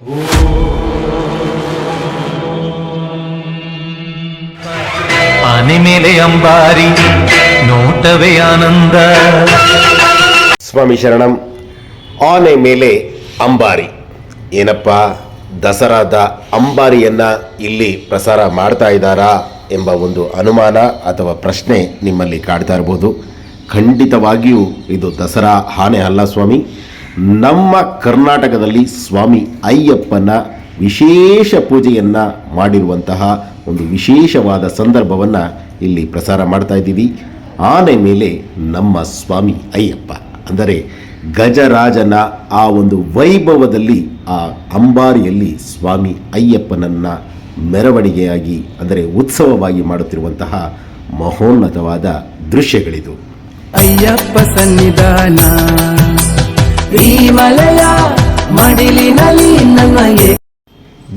ಆನೆ ಮೇಲೆ ಅಂಬಾರಿ ನೋಟವೇ ಆನಂದ ಸ್ವಾಮಿ ಶರಣಂ ಆನೆ ಮೇಲೆ ಅಂಬಾರಿ ಏನಪ್ಪ, ದಸರಾದ ಅಂಬಾರಿಯನ್ನ ಇಲ್ಲಿ ಪ್ರಸಾರ ಮಾಡ್ತಾ ಇದ್ದಾರಾ ಎಂಬ ಒಂದು ಅನುಮಾನ ಅಥವಾ ಪ್ರಶ್ನೆ ನಿಮ್ಮಲ್ಲಿ ಕಾಡ್ತಾ ಇರ್ಬೋದು. ಖಂಡಿತವಾಗಿಯೂ ಇದು ದಸರಾ, ಆನೆ ಅಲ್ಲ ಸ್ವಾಮಿ. ನಮ್ಮ ಕರ್ನಾಟಕದಲ್ಲಿ ಸ್ವಾಮಿ ಅಯ್ಯಪ್ಪನ ವಿಶೇಷ ಪೂಜೆಯನ್ನು ಮಾಡಿರುವಂತಹ ಒಂದು ವಿಶೇಷವಾದ ಸಂದರ್ಭವನ್ನು ಇಲ್ಲಿ ಪ್ರಸಾರ ಮಾಡ್ತಾ ಇದ್ದೀವಿ. ಆನೆ ಮೇಲೆ ನಮ್ಮ ಸ್ವಾಮಿ ಅಯ್ಯಪ್ಪ. ಅಂದರೆ ಗಜರಾಜನ ಆ ಒಂದು ವೈಭವದಲ್ಲಿ ಆ ಅಂಬಾರಿಯಲ್ಲಿ ಸ್ವಾಮಿ ಅಯ್ಯಪ್ಪನನ್ನು ಮೆರವಣಿಗೆಯಾಗಿ, ಅಂದರೆ ಉತ್ಸವವಾಗಿ ಮಾಡುತ್ತಿರುವಂತಹ ಮಹೋನ್ನತವಾದ ದೃಶ್ಯಗಳಿದು. ಅಯ್ಯಪ್ಪ ಸನ್ನಿಧಾನ.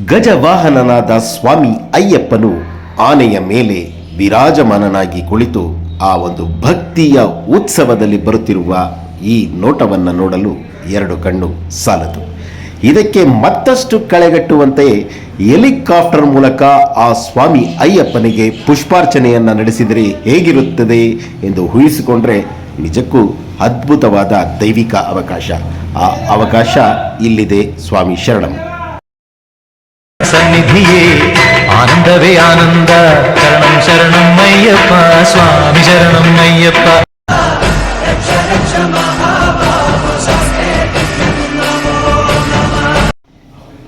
ಗಜವಾಹನನಾದ ಸ್ವಾಮಿ ಅಯ್ಯಪ್ಪನು ಆನೆಯ ಮೇಲೆ ವಿರಾಜಮಾನನಾಗಿ ಕುಳಿತು ಆ ಒಂದು ಭಕ್ತಿಯ ಉತ್ಸವದಲ್ಲಿ ಬರುತ್ತಿರುವ ಈ ನೋಟವನ್ನು ನೋಡಲು ಎರಡು ಕಣ್ಣು ಸಾಲದು. ಇದಕ್ಕೆ ಮತ್ತಷ್ಟು ಕಳೆಗಟ್ಟುವಂತೆ ಹೆಲಿಕಾಪ್ಟರ್ ಮೂಲಕ ಆ ಸ್ವಾಮಿ ಅಯ್ಯಪ್ಪನಿಗೆ ಪುಷ್ಪಾರ್ಚನೆಯನ್ನು ನಡೆಸಿದರೆ ಹೇಗಿರುತ್ತದೆ ಎಂದು ಊಹಿಸಿಕೊಂಡ್ರೆ ನಿಜಕ್ಕೂ ಅದ್ಭುತವಾದ ದೈವಿಕ ಅವಕಾಶ. ಆ ಅವಕಾಶ ಇಲ್ಲಿದೆ ಸ್ವಾಮಿ ಶರಣಂ. ಸನ್ನಿಧಿಯೇ ಆನಂದವೇ ಆನಂದ. ಶರಣಂ ಶರಣಂ ಅಯ್ಯಪ್ಪ ಸ್ವಾಮಿ ಶರಣಂ ಅಯ್ಯಪ್ಪ.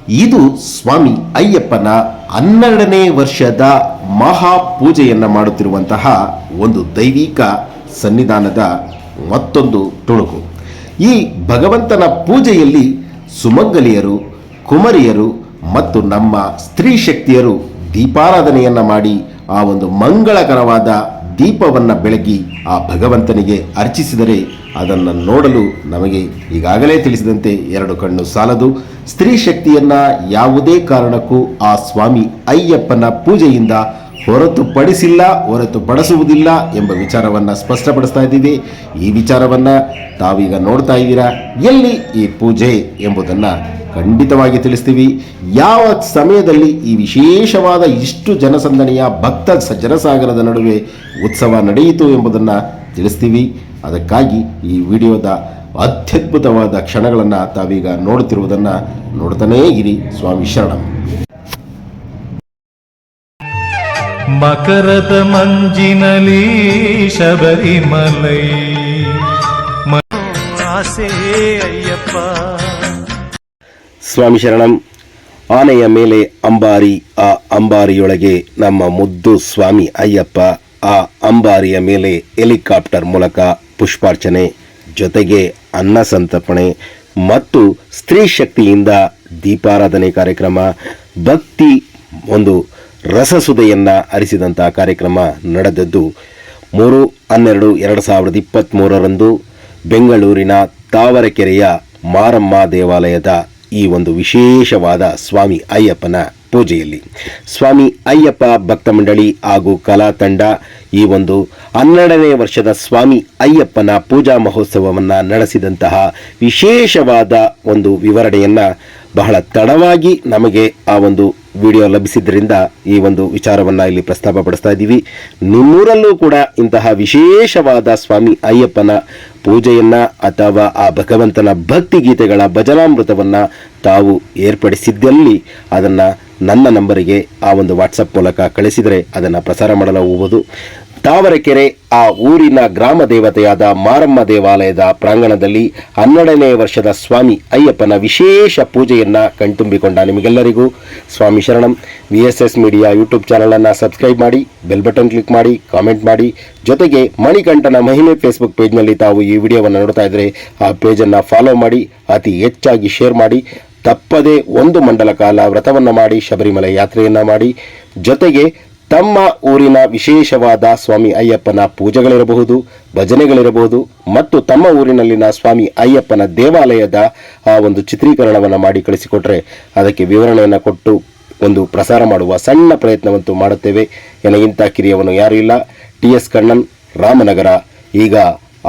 ಇದು ಸ್ವಾಮಿ ಅಯ್ಯಪ್ಪನ ಹನ್ನೆರಡನೇ ವರ್ಷದ ಮಹಾ ಪೂಜೆಯನ್ನು ಮಾಡುತ್ತಿರುವಂತಹ ಒಂದು ದೈವಿಕ ಸನ್ನಿಧಾನದ ಮತ್ತೊಂದು ತುಣುಕು. ಈ ಭಗವಂತನ ಪೂಜೆಯಲ್ಲಿ ಸುಮಂಗಲಿಯರು, ಕುಮರಿಯರು ಮತ್ತು ನಮ್ಮ ಸ್ತ್ರೀ ಶಕ್ತಿಯರು ದೀಪಾರಾಧನೆಯನ್ನು ಮಾಡಿ ಆ ಒಂದು ಮಂಗಳಕರವಾದ ದೀಪವನ್ನು ಬೆಳಗಿ ಆ ಭಗವಂತನಿಗೆ ಅರ್ಚಿಸಿದರೆ ಅದನ್ನು ನೋಡಲು ನಮಗೆ ಈಗಾಗಲೇ ತಿಳಿಸಿದಂತೆ ಎರಡು ಕಣ್ಣು ಸಾಲದು. ಸ್ತ್ರೀ ಶಕ್ತಿಯನ್ನು ಯಾವುದೇ ಕಾರಣಕ್ಕೂ ಆ ಸ್ವಾಮಿ ಅಯ್ಯಪ್ಪನ ಪೂಜೆಯಿಂದ ಹೊರತುಪಡಿಸಿಲ್ಲ, ಹೊರತುಪಡಿಸುವುದಿಲ್ಲ ಎಂಬ ವಿಚಾರವನ್ನು ಸ್ಪಷ್ಟಪಡಿಸ್ತಾ ಇದ್ದೀವಿ. ಈ ವಿಚಾರವನ್ನು ತಾವೀಗ ನೋಡ್ತಾ ಇದ್ದೀರಾ? ಎಲ್ಲಿ ಈ ಪೂಜೆ ಎಂಬುದನ್ನು ಖಂಡಿತವಾಗಿ ತಿಳಿಸ್ತೀವಿ. ಯಾವ ಸಮಯದಲ್ಲಿ ಈ ವಿಶೇಷವಾದ ಇಷ್ಟು ಜನಸಂದಣಿಯ ಭಕ್ತ ಜನಸಾಗರದ ನಡುವೆ ಉತ್ಸವ ನಡೆಯಿತು ಎಂಬುದನ್ನು ತಿಳಿಸ್ತೀವಿ. ಅದಕ್ಕಾಗಿ ಈ ವಿಡಿಯೋದ ಅತ್ಯದ್ಭುತವಾದ ಕ್ಷಣಗಳನ್ನು ತಾವೀಗ ನೋಡುತ್ತಿರುವುದನ್ನು ನೋಡ್ತಾನೇ ಇರಿ. ಸ್ವಾಮಿ ಶರಣಂ. ಮಕರದ ಮಂಜಿನಲಿ ಶಬರಿಮಲೈ. ಅಯ್ಯಪ್ಪ. ಸ್ವಾಮಿ ಶರಣಂ ಆನೆಯ ಮೇಲೆ ಅಂಬಾರಿ ಆ ಅಂಬಾರಿಯೊಳಗೆ ನಮ್ಮ ಮುದ್ದು ಸ್ವಾಮಿ ಅಯ್ಯಪ್ಪ ಆ ಅಂಬಾರಿಯ ಮೇಲೆ ಹೆಲಿಕಾಪ್ಟರ್ ಮೂಲಕ ಪುಷ್ಪಾರ್ಚನೆ ಜೊತೆಗೆ ಅನ್ನ ಸಂತರ್ಪಣೆ ಮತ್ತು ಸ್ತ್ರೀ ಶಕ್ತಿಯಿಂದ ದೀಪಾರಾಧನೆ ಕಾರ್ಯಕ್ರಮ ಭಕ್ತಿ ಒಂದು ರಸಸುದೆಯನ್ನ ಅರಿಸಿದಂತಹ ಕಾರ್ಯಕ್ರಮ ನಡೆದದ್ದು. ಮೂರು ಹನ್ನೆರಡು ಎರಡು ಸಾವಿರದ ಇಪ್ಪತ್ತ್ಮೂರರಂದು ಬೆಂಗಳೂರಿನ ತಾವರೆಕೆರೆಯ ಮಾರಮ್ಮ ದೇವಾಲಯದ ಈ ಒಂದು ವಿಶೇಷವಾದ ಸ್ವಾಮಿ ಅಯ್ಯಪ್ಪನ ಪೂಜೆಯಲ್ಲಿ. ಸ್ವಾಮಿ ಅಯ್ಯಪ್ಪ ಭಕ್ತ ಮಂಡಳಿ ಹಾಗೂ ಕಲಾ ತಂಡ ಈ ಒಂದು ಹನ್ನೆರಡನೇ ವರ್ಷದ ಸ್ವಾಮಿ ಅಯ್ಯಪ್ಪನ ಪೂಜಾ ಮಹೋತ್ಸವವನ್ನು ನಡೆಸಿದಂತಹ ವಿಶೇಷವಾದ ಒಂದು ವಿವರಣೆಯನ್ನು ಬಹಳ ತಡವಾಗಿ ನಮಗೆ ಆ ಒಂದು ವಿಡಿಯೋ ಲಭಿಸಿದ್ದರಿಂದ ಈ ಒಂದು ವಿಚಾರವನ್ನು ಇಲ್ಲಿ ಪ್ರಸ್ತಾಪಪಡಿಸ್ತಾ ಇದ್ದೀವಿ. ನಿಮ್ಮೂರಲ್ಲೂ ಕೂಡ ಇಂತಹ ವಿಶೇಷವಾದ ಸ್ವಾಮಿ ಅಯ್ಯಪ್ಪನ ಪೂಜೆಯನ್ನು ಅಥವಾ ಆ ಭಗವಂತನ ಭಕ್ತಿ ಗೀತೆಗಳ ಭಜನಾಮೃತವನ್ನು ತಾವು ಏರ್ಪಡಿಸಿದ್ದಲ್ಲಿ ಅದನ್ನು ನನ್ನ ನಂಬರಿಗೆ ಆ ಒಂದು ವಾಟ್ಸಪ್ ಮೂಲಕ ಕಳಿಸಿದರೆ ಅದನ್ನು ಪ್ರಸಾರ ಮಾಡಲಾಗುವುದು. ತಾವರೆಕೆರೆ ಆ ಊರಿನ ಗ್ರಾಮ ದೇವತೆಯಾದ ಮಾರಮ್ಮ ದೇವಾಲಯದ ಪ್ರಾಂಗಣದಲ್ಲಿ ಹನ್ನೆರಡನೇ ವರ್ಷದ ಸ್ವಾಮಿ ಅಯ್ಯಪ್ಪನ ವಿಶೇಷ ಪೂಜೆಯನ್ನು ಕಣ್ತುಂಬಿಕೊಂಡ ನಿಮಗೆಲ್ಲರಿಗೂ ಸ್ವಾಮಿ ಶರಣಂ. V S S media YouTube ಚಾನಲನ್ನು ಸಬ್ಸ್ಕ್ರೈಬ್ ಮಾಡಿ, ಬೆಲ್ ಬಟನ್ ಕ್ಲಿಕ್ ಮಾಡಿ, ಕಾಮೆಂಟ್ ಮಾಡಿ. ಜೊತೆಗೆ ಮಣಿಕಂಠನ ಮಹಿಮೆ ಫೇಸ್ಬುಕ್ ಪೇಜ್ನಲ್ಲಿ ತಾವು ಈ ವಿಡಿಯೋವನ್ನು ನೋಡ್ತಾ ಇದ್ದರೆ ಆ ಪೇಜನ್ನು ಫಾಲೋ ಮಾಡಿ, ಅತಿ ಹೆಚ್ಚಾಗಿ ಶೇರ್ ಮಾಡಿ. ತಪ್ಪದೇ ಒಂದು ಮಂಡಲ ಕಾಲ ವ್ರತವನ್ನು ಮಾಡಿ, ಶಬರಿಮಲೆ ಯಾತ್ರೆಯನ್ನು ಮಾಡಿ. ಜೊತೆಗೆ ತಮ್ಮ ಊರಿನ ವಿಶೇಷವಾದ ಸ್ವಾಮಿ ಅಯ್ಯಪ್ಪನ ಪೂಜೆಗಳಿರಬಹುದು, ಭಜನೆಗಳಿರಬಹುದು ಮತ್ತು ತಮ್ಮ ಊರಿನಲ್ಲಿನ ಸ್ವಾಮಿ ಅಯ್ಯಪ್ಪನ ದೇವಾಲಯದ ಆ ಒಂದು ಚಿತ್ರೀಕರಣವನ್ನು ಮಾಡಿ ಕಳಿಸಿಕೊಟ್ರೆ ಅದಕ್ಕೆ ವಿವರಣೆಯನ್ನು ಕೊಟ್ಟು ಒಂದು ಪ್ರಸಾರ ಮಾಡುವ ಸಣ್ಣ ಪ್ರಯತ್ನವಂತೂ ಮಾಡುತ್ತೇವೆ. ನನಗಿಂತ ಕಿರಿಯವನು ಯಾರೂ ಇಲ್ಲ. ಟಿ ಎಸ್ ಕಣ್ಣನ್, ರಾಮನಗರ, ಈಗ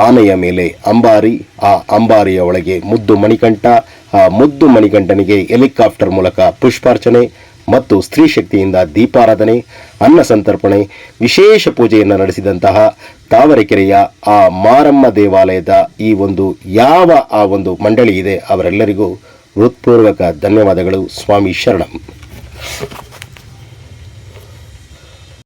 ಆನೆಯ ಮೇಲೆ ಅಂಬಾರಿ, ಆ ಅಂಬಾರಿಯ ಒಳಗೆ ಮುದ್ದು ಮಣಿಕಂಠ, ಆ ಮುದ್ದು ಮಣಿಕಂಠನಿಗೆ ಹೆಲಿಕಾಪ್ಟರ್ ಮೂಲಕ ಪುಷ್ಪಾರ್ಚನೆ ಮತ್ತು ಸ್ತ್ರೀ ಶಕ್ತಿಯಿಂದ ದೀಪಾರಾಧನೆ, ಅನ್ನ ಸಂತರ್ಪಣೆ, ವಿಶೇಷ ಪೂಜೆಯನ್ನು ನಡೆಸಿದಂತಹ ತಾವರೆಕೆರೆಯ ಆ ಮಾರಮ್ಮ ದೇವಾಲಯದ ಈ ಒಂದು ಯಾವ ಆ ಒಂದು ಮಂಡಳಿ ಇದೆ ಅವರೆಲ್ಲರಿಗೂ ಹೃತ್ಪೂರ್ವಕ ಧನ್ಯವಾದಗಳು. ಸ್ವಾಮಿ ಶರಣಂ.